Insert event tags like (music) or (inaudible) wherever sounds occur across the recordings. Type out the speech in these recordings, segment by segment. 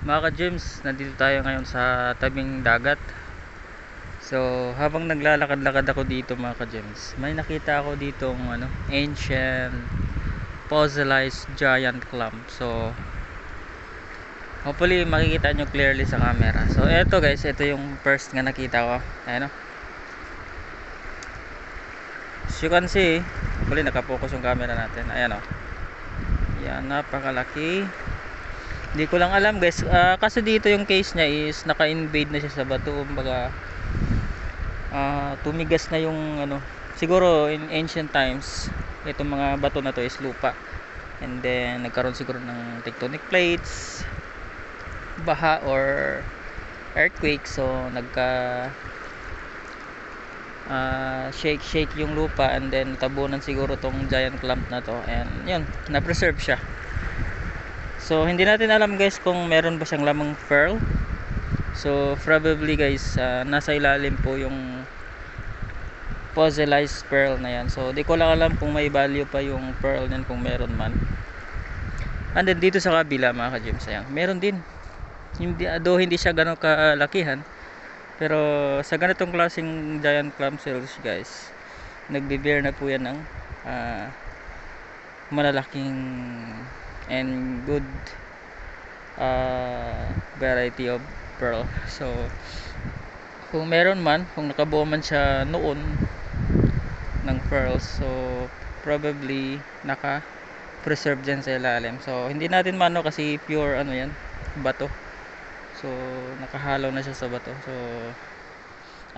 Mga ka-James, nandito tayo ngayon sa tabing dagat. So, habang naglalakad-lakad ako dito mga ka-James, may nakita ako dito ano, ancient fossilized giant clam. So, hopefully makikita nyo clearly sa camera. So, eto guys, ito yung first nga nakita ko. Ayan o. As you can see, hopefully nakapokus yung camera natin. Ayan o. Yan, napakalaki. Hindi ko lang alam guys. Ah, kasi dito yung case niya is naka-invade na siya sa bato. Kumbaga ah, tumigas na yung ano. Siguro in ancient times, itong mga bato na to is lupa. And then nagkaroon siguro ng tectonic plates, baha or earthquake. So nagka ah, shake shake yung lupa and then tabunan siguro tong giant clump na to and yun na-preserve siya So hindi natin alam guys kung meron ba siyang lamang pearl. So probably guys uh, nasa ilalim po yung fossilized pearl na yan. So di ko lang alam kung may value pa yung pearl niyan kung meron man. And then dito sa kabila mga ka-gems ayan, meron din. Hindi do hindi siya gano'ng kalakihan. Pero sa ganitong klaseng giant clam shells guys, nagbe-bear na po yan ng uh, malalaking and good uh, variety of pearl. (laughs) So kung meron man kung nakabuo man siya noon ng pearls so probably naka preserve dyan sa ilalim. So hindi natin mano kasi pure ano yan bato. So nakahalo na siya sa bato. So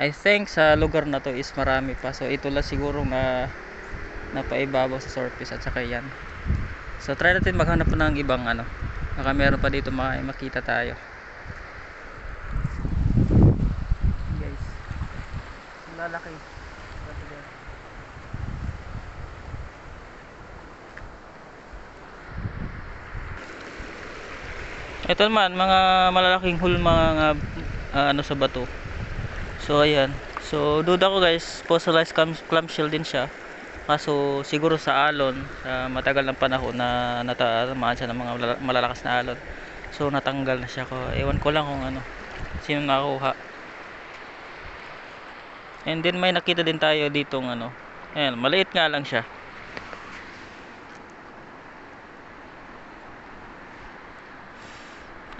I think sa lugar na to is marami pa. So ito lang siguro na napaibabaw sa surface at saka yan So try natin maghanap po ng ibang ano. Baka meron pa dito mak makita tayo. Guys. Lalaki. Ito naman mga malalaking hul mga uh, ano sa bato. So ayan. So duda ko guys, fossilized clam, clamshell din siya kaso siguro sa alon sa matagal ng panahon na natamaan siya ng mga malalakas na alon. So natanggal na siya ko. Ewan ko lang kung ano. Sino nakuha. And then may nakita din tayo ditong ano. Ayan maliit nga lang siya.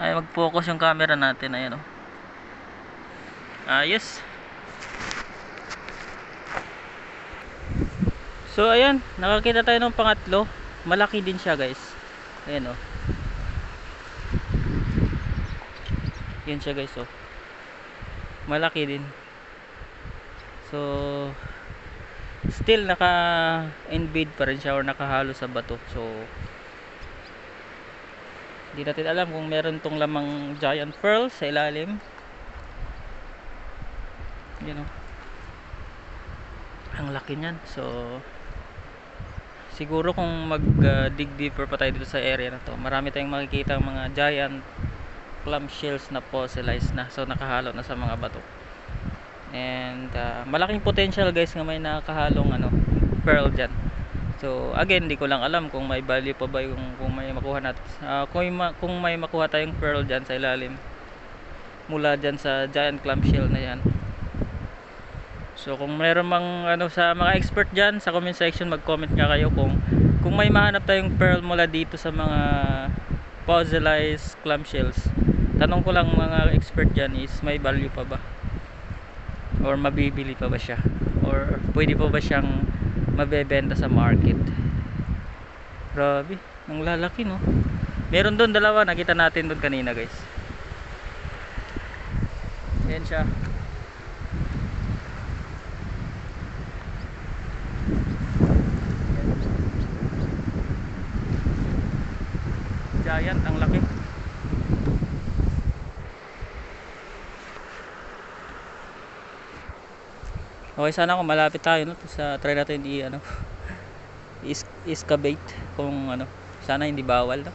Ay mag focus yung camera natin. Ayan oh. ayos So ayan, nakakita tayo ng pangatlo. Malaki din siya, guys. Ayan oh. Yan siya, guys, oh. Malaki din. So still naka-invade pa rin siya or nakahalo sa bato. So hindi natin alam kung meron tong lamang giant pearl sa ilalim. Yan oh. Ang laki niyan. So siguro kung mag uh, dig deeper pa tayo dito sa area na to marami tayong makikita mga giant clam shells na fossilized na. So nakahalo na sa mga bato. And uh, malaking potential guys nga may nakahalong ano pearl dyan. So again di ko lang alam kung may value pa ba yung kung may makuha natin uh, kung, ma kung may makuha tayong pearl dyan sa ilalim mula dyan sa giant clam shell na yan So kung mayroon mang ano sa mga expert diyan sa comment section mag-comment nga kayo kung kung may mahanap tayong pearl mula dito sa mga fossilized clamshells. Tanong ko lang mga expert diyan is may value pa ba? Or mabibili pa ba siya? Or pwede pa ba siyang mabebenta sa market? Grabe, ang lalaki no. Meron doon dalawa nakita natin doon kanina guys. Yan siya. Giant ang laki. Okay sana kung malapit tayo no, sa try natin i ano (laughs) is excavate kung ano sana hindi bawal no